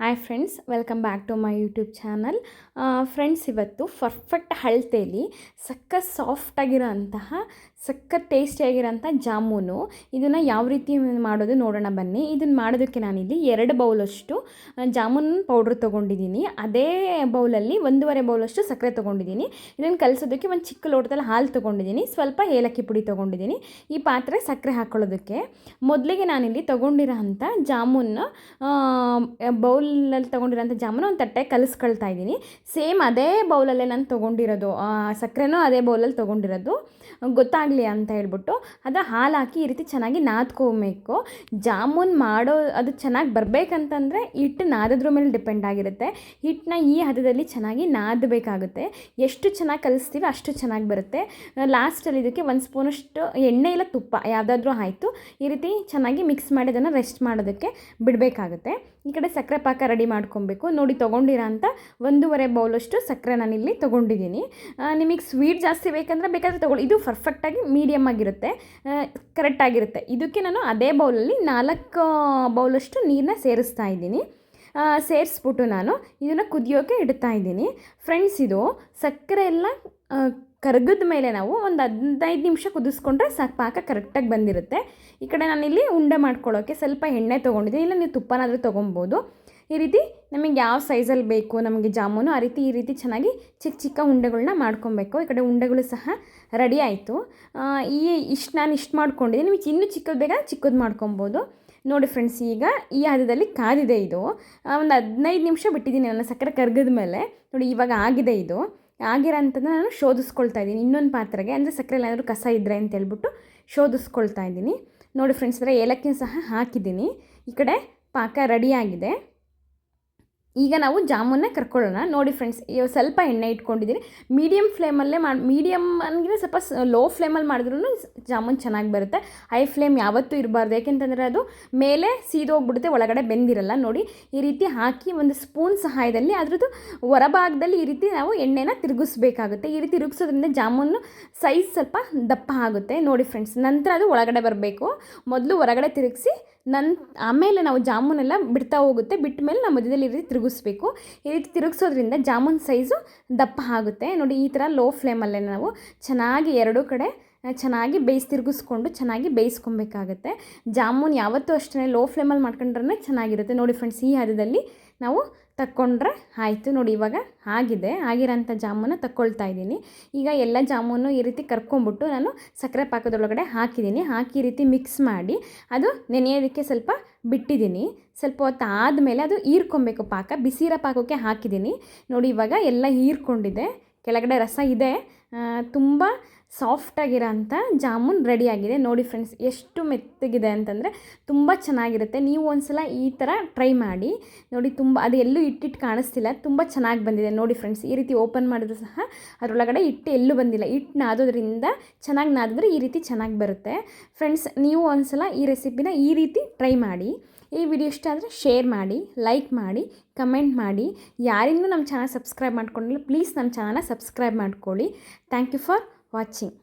Hi friends welcome back to my YouTube channel friends ಇವತ್ತು perfect ಅಳತೆಯಲ್ಲಿ ಸಖತ್ ಸಾಫ್ಟಾಗಿರೋ ಅಂತಹ ಸಖತ್ ಟೇಸ್ಟಿಯಾಗಿರೋಂಥ ಜಾಮೂನು. ಇದನ್ನು ಯಾವ ರೀತಿ ಮಾಡೋದು ನೋಡೋಣ ಬನ್ನಿ. ಇದನ್ನು ಮಾಡೋದಕ್ಕೆ ನಾನಿಲ್ಲಿ ಎರಡು ಬೌಲಷ್ಟು ಜಾಮೂನ್ ಪೌಡ್ರ್ ತೊಗೊಂಡಿದ್ದೀನಿ. ಅದೇ ಬೌಲಲ್ಲಿ ಒಂದೂವರೆ ಬೌಲಷ್ಟು ಸಕ್ಕರೆ ತೊಗೊಂಡಿದ್ದೀನಿ. ಇದನ್ನು ಕಲಿಸೋದಕ್ಕೆ ಒಂದು ಚಿಕ್ಕ ಲೋಟದಲ್ಲಿ ಹಾಲು ತೊಗೊಂಡಿದ್ದೀನಿ. ಸ್ವಲ್ಪ ಏಲಕ್ಕಿ ಪುಡಿ ತೊಗೊಂಡಿದ್ದೀನಿ. ಈ ಪಾತ್ರೆ ಸಕ್ಕರೆ ಹಾಕ್ಕೊಳ್ಳೋದಕ್ಕೆ ಮೊದಲಿಗೆ ನಾನಿಲ್ಲಿ ತೊಗೊಂಡಿರೋ ಅಂಥ ಜಾಮೂನ್ನ ಬೌಲ್ ಬೌಲಲ್ಲಿ ತೊಗೊಂಡಿರೋಂಥ ಜಾಮೂನು ಒಂದು ತಟ್ಟೆ ಕಲಿಸ್ಕೊಳ್ತಾ ಇದ್ದೀನಿ. ಸೇಮ್ ಅದೇ ಬೌಲಲ್ಲೇ ನಾನು ತೊಗೊಂಡಿರೋದು ಸಕ್ಕರೆನೂ ಅದೇ ಬೌಲಲ್ಲಿ ತೊಗೊಂಡಿರೋದು. ಗೊತ್ತಾಗಲಿ ಅಂತ ಹೇಳ್ಬಿಟ್ಟು ಅದು ಹಾಲು ಹಾಕಿ ಈ ರೀತಿ ಚೆನ್ನಾಗಿ ನಾದ್ಕೋಬೇಕು. ಜಾಮೂನ್ ಮಾಡೋ, ಅದು ಚೆನ್ನಾಗಿ ಬರಬೇಕಂತಂದರೆ ಹಿಟ್ಟು ನಾದದ್ರ ಮೇಲೆ ಡಿಪೆಂಡ್ ಆಗಿರುತ್ತೆ. ಹಿಟ್ಟನ್ನ ಈ ಹದದಲ್ಲಿ ಚೆನ್ನಾಗಿ ನಾದಬೇಕಾಗುತ್ತೆ. ಎಷ್ಟು ಚೆನ್ನಾಗಿ ಕಲಿಸ್ತೀವಿ ಅಷ್ಟು ಚೆನ್ನಾಗಿ ಬರುತ್ತೆ. ಲಾಸ್ಟಲ್ಲಿ ಇದಕ್ಕೆ ಒಂದು ಸ್ಪೂನಷ್ಟು ಎಣ್ಣೆ ಇಲ್ಲ ತುಪ್ಪ, ಯಾವುದಾದ್ರೂ ಆಯಿತು. ಈ ರೀತಿ ಚೆನ್ನಾಗಿ ಮಿಕ್ಸ್ ಮಾಡಿ ಅದನ್ನು ರೆಸ್ಟ್ ಮಾಡೋದಕ್ಕೆ ಬಿಡಬೇಕಾಗುತ್ತೆ. ಈ ಕಡೆ ಸಕ್ಕರೆ ಪಾಕ ರೆಡಿ ಮಾಡ್ಕೊಬೇಕು. ನೋಡಿ ತೊಗೊಂಡಿರೋ ಅಂತ ಒಂದೂವರೆ ಬೌಲಷ್ಟು ಸಕ್ಕರೆ ನಾನಿಲ್ಲಿ ತೊಗೊಂಡಿದ್ದೀನಿ. ನಿಮಗೆ ಸ್ವೀಟ್ ಜಾಸ್ತಿ ಬೇಕಂದರೆ ಬೇಕಾದರೆ ತೊಗೊಳ್ಳಿ. ಇದು ಪರ್ಫೆಕ್ಟಾಗಿ ಮೀಡಿಯಮ್ ಆಗಿರುತ್ತೆ. ಕರೆಕ್ಟಾಗಿರುತ್ತೆ ಇದಕ್ಕೆ ನಾನು ಅದೇ ಬೌಲಲ್ಲಿ ನಾಲ್ಕು ಬೌಲಷ್ಟು ನೀರನ್ನ ಸೇರಿಸ್ತಾ ಇದ್ದೀನಿ. ಸೇರಿಸ್ಬಿಟ್ಟು ನಾನು ಇದನ್ನು ಕುದಿಯೋಕೆ ಇಡ್ತಾ ಇದ್ದೀನಿ. ಫ್ರೆಂಡ್ಸ್ ಇದು ಸಕ್ಕರೆ ಎಲ್ಲ ಕರಗದ ಮೇಲೆ ನಾವು ಒಂದು ಹದಿನೈದು ನಿಮಿಷ ಕುದಿಸ್ಕೊಂಡ್ರೆ ಸಾಕು, ಪಾಕ ಕರೆಕ್ಟಾಗಿ ಬಂದಿರುತ್ತೆ. ಈ ಕಡೆ ನಾನಿಲ್ಲಿ ಉಂಡೆ ಮಾಡ್ಕೊಳ್ಳೋಕ್ಕೆ ಸ್ವಲ್ಪ ಎಣ್ಣೆ ತೊಗೊಂಡಿದ್ದೀನಿ. ಇಲ್ಲ, ನೀವು ತುಪ್ಪನಾದರೂ ತೊಗೊಬೋದು. ಈ ರೀತಿ ನಮಗೆ ಯಾವ ಸೈಜಲ್ಲಿ ಬೇಕು, ನಮಗೆ ಜಾಮೂನು, ಆ ರೀತಿ, ಈ ರೀತಿ ಚೆನ್ನಾಗಿ ಚಿಕ್ಕ ಚಿಕ್ಕ ಉಂಡೆಗಳನ್ನ ಮಾಡ್ಕೊಬೇಕು. ಈ ಕಡೆ ಉಂಡೆಗಳು ಸಹ ರೆಡಿ ಆಯಿತು. ಈ ಇಷ್ಟು ನಾನು ಇಷ್ಟು ಮಾಡ್ಕೊಂಡಿದ್ದೀನಿ. ನಿಮಗೆ ಇನ್ನೂ ಚಿಕ್ಕದು ಬೇಗ ಚಿಕ್ಕದು ಮಾಡ್ಕೊಬೋದು. ನೋಡಿ ಫ್ರೆಂಡ್ಸ್, ಈಗ ಈ ಹದದಲ್ಲಿ ಕಾದಿದೆ ಇದು. ಒಂದು ಹದಿನೈದು ನಿಮಿಷ ಬಿಟ್ಟಿದ್ದೀನಿ ನನ್ನ ಸಕ್ಕರೆ ಕರ್ಗದ ಮೇಲೆ. ನೋಡಿ, ಇವಾಗ ಆಗಿದೆ ಇದು. ಆಗಿರೋಂಥದ್ದು ನಾನು ಶೋಧಿಸ್ಕೊಳ್ತಾ ಇದ್ದೀನಿ. ಇನ್ನೊಂದು ಪಾತ್ರೆಗೆ, ಅಂದರೆ ಸಕ್ಕರೆ ಏನಾದರೂ ಕಸ ಇದ್ದರೆ ಅಂತ ಹೇಳ್ಬಿಟ್ಟು ಶೋಧಿಸ್ಕೊಳ್ತಾ ಇದ್ದೀನಿ. ನೋಡಿ ಫ್ರೆಂಡ್ಸ್ ಅಂದರೆ ಏಲಕ್ಕಿನ ಸಹ ಹಾಕಿದ್ದೀನಿ. ಈ ಕಡೆ ಪಾಕ ರೆಡಿಯಾಗಿದೆ ಈಗ ನಾವು ಜಾಮೂನ್ನ ಕರ್ಕೊಳ್ಳೋಣ. ನೋಡಿ ಫ್ರೆಂಡ್ಸ್ ಸ್ವಲ್ಪ ಎಣ್ಣೆ ಇಟ್ಕೊಂಡಿದ್ದೀನಿ. ಮೀಡಿಯಮ್ ಫ್ಲೇಮಲ್ಲೇ ಮಾಡಿ ಮೀಡಿಯಮ್ ಅಂದರೆ ಸ್ವಲ್ಪ ಲೋ ಫ್ಲೇಮಲ್ಲಿ ಮಾಡಿದ್ರೂ ಜಾಮೂನ್ ಚೆನ್ನಾಗಿ ಬರುತ್ತೆ. ಹೈ ಫ್ಲೇಮ್ ಯಾವತ್ತೂ ಇರಬಾರ್ದು. ಯಾಕೆಂತಂದರೆ ಅದು ಮೇಲೆ ಸೀದೋಗ್ಬಿಡುತ್ತೆ ಒಳಗಡೆ ಬೆಂದಿರಲ್ಲ. ನೋಡಿ, ಈ ರೀತಿ ಹಾಕಿ ಒಂದು ಸ್ಪೂನ್ ಸಹಾಯದಲ್ಲಿ ಅದ್ರದ್ದು ಹೊರಭಾಗದಲ್ಲಿ ಈ ರೀತಿ ನಾವು ಎಣ್ಣೆನ ತಿರುಗಿಸ್ಬೇಕಾಗುತ್ತೆ. ಈ ರೀತಿ ತಿರುಗಿಸೋದ್ರಿಂದ ಜಾಮೂನು ಸೈಜ್ ಸ್ವಲ್ಪ ದಪ್ಪ ಆಗುತ್ತೆ. ನೋಡಿ ಫ್ರೆಂಡ್ಸ್ ನಂತರ ಅದು ಒಳಗಡೆ ಬರಬೇಕು. ಮೊದಲು ಹೊರಗಡೆ ತಿರುಗಿಸಿ ನನ್ ಆಮೇಲೆ ನಾವು ಜಾಮೂನೆಲ್ಲ ಬಿಡ್ತಾ ಹೋಗುತ್ತೆ. ಬಿಟ್ಟ ಮೇಲೆ ನಾವು ಮಧ್ಯದಲ್ಲಿ ಈ ರೀತಿ ತಿರುಗಿಸ್ಬೇಕು. ಈ ರೀತಿ ತಿರುಗಿಸೋದ್ರಿಂದ ಜಾಮೂನ್ ಸೈಜು ದಪ್ಪ ಆಗುತ್ತೆ. ನೋಡಿ ಈ ಥರ ಲೋ ಫ್ಲೇಮಲ್ಲೇ ನಾವು ಚೆನ್ನಾಗಿ ಎರಡೂ ಕಡೆ ಚೆನ್ನಾಗಿ ಬೇಯಿಸಿ ತಿರುಗಿಸ್ಕೊಂಡು ಚೆನ್ನಾಗಿ ಬೇಯಿಸ್ಕೊಬೇಕಾಗತ್ತೆ. ಜಾಮೂನ್ ಯಾವತ್ತೂ ಅಷ್ಟೇ ಲೋ ಫ್ಲೇಮಲ್ಲಿ ಮಾಡ್ಕೊಂಡ್ರೆ ಚೆನ್ನಾಗಿರುತ್ತೆ. ನೋಡಿ ಫ್ರೆಂಡ್ಸ್ ಈ ಹದದಲ್ಲಿ ನಾವು ತಕ್ಕೊಂಡ್ರೆ ಆಯಿತು. ನೋಡಿ ಇವಾಗ ಆಗಿದೆ. ಆಗಿರೋಂಥ ಜಾಮೂನ ತಕ್ಕೊಳ್ತಾ ಇದ್ದೀನಿ. ಈಗ ಎಲ್ಲ ಜಾಮೂನು ಈ ರೀತಿ ಕರ್ಕೊಂಬಿಟ್ಟು ನಾನು ಸಕ್ಕರೆ ಪಾಕದೊಳಗಡೆ ಹಾಕಿದ್ದೀನಿ. ಹಾಕಿ ಈ ರೀತಿ ಮಿಕ್ಸ್ ಮಾಡಿ ಅದು ನೆನೆಯೋದಕ್ಕೆ ಸ್ವಲ್ಪ ಬಿಟ್ಟಿದ್ದೀನಿ. ಸ್ವಲ್ಪ ಹೊತ್ತು ಆದಮೇಲೆ ಅದು ಹೀರ್ಕೊಬೇಕು ಪಾಕ. ಬಿಸಿರೋ ಪಾಕಕ್ಕೆ ಹಾಕಿದ್ದೀನಿ. ನೋಡಿ ಇವಾಗ ಎಲ್ಲ ಹೀರ್ಕೊಂಡಿದೆ. ಕೆಳಗಡೆ ರಸ ಇದೆ. ತುಂಬ ಸಾಫ್ಟಾಗಿರೋ ಅಂಥ ಜಾಮೂನ್ ರೆಡಿಯಾಗಿದೆ. ನೋಡಿ ಫ್ರೆಂಡ್ಸ್, ಎಷ್ಟು ಮೆತ್ತಗಿದೆ ಅಂತಂದರೆ ತುಂಬ ಚೆನ್ನಾಗಿರುತ್ತೆ. ನೀವು ಒಂದ್ಸಲ ಈ ಥರ ಟ್ರೈ ಮಾಡಿ. ನೋಡಿ ತುಂಬ, ಅದು ಎಲ್ಲೂ ಇಟ್ಟಿಟ್ಟು ಕಾಣಿಸ್ತಿಲ್ಲ. ತುಂಬ ಚೆನ್ನಾಗಿ ಬಂದಿದೆ. ನೋಡಿ ಫ್ರೆಂಡ್ಸ್, ಈ ರೀತಿ ಓಪನ್ ಮಾಡಿದ್ರು ಸಹ ಅದರೊಳಗಡೆ ಇಟ್ಟು ಎಲ್ಲೂ ಬಂದಿಲ್ಲ. ಹಿಟ್ಟು ನಾದೋದ್ರಿಂದ ಚೆನ್ನಾಗಿ ನಾದಿದ್ರೆ ಈ ರೀತಿ ಚೆನ್ನಾಗಿ ಬರುತ್ತೆ. ಫ್ರೆಂಡ್ಸ್, ನೀವು ಒಂದ್ಸಲ ಈ ರೆಸಿಪಿನ ಈ ರೀತಿ ಟ್ರೈ ಮಾಡಿ. ಈ ವಿಡಿಯೋ ಇಷ್ಟ ಆದರೆ ಶೇರ್ ಮಾಡಿ, ಲೈಕ್ ಮಾಡಿ, ಕಮೆಂಟ್ ಮಾಡಿ. ಯಾರಿಂದೂ ನಮ್ಮ ಚಾನಲ್ ಸಬ್ಸ್ಕ್ರೈಬ್ ಮಾಡ್ಕೊಂಡಿಲ್ಲ, ಪ್ಲೀಸ್ ನಮ್ಮ ಚಾನಲ್ನ ಸಬ್ಸ್ಕ್ರೈಬ್ ಮಾಡ್ಕೊಳ್ಳಿ. Thank you for watching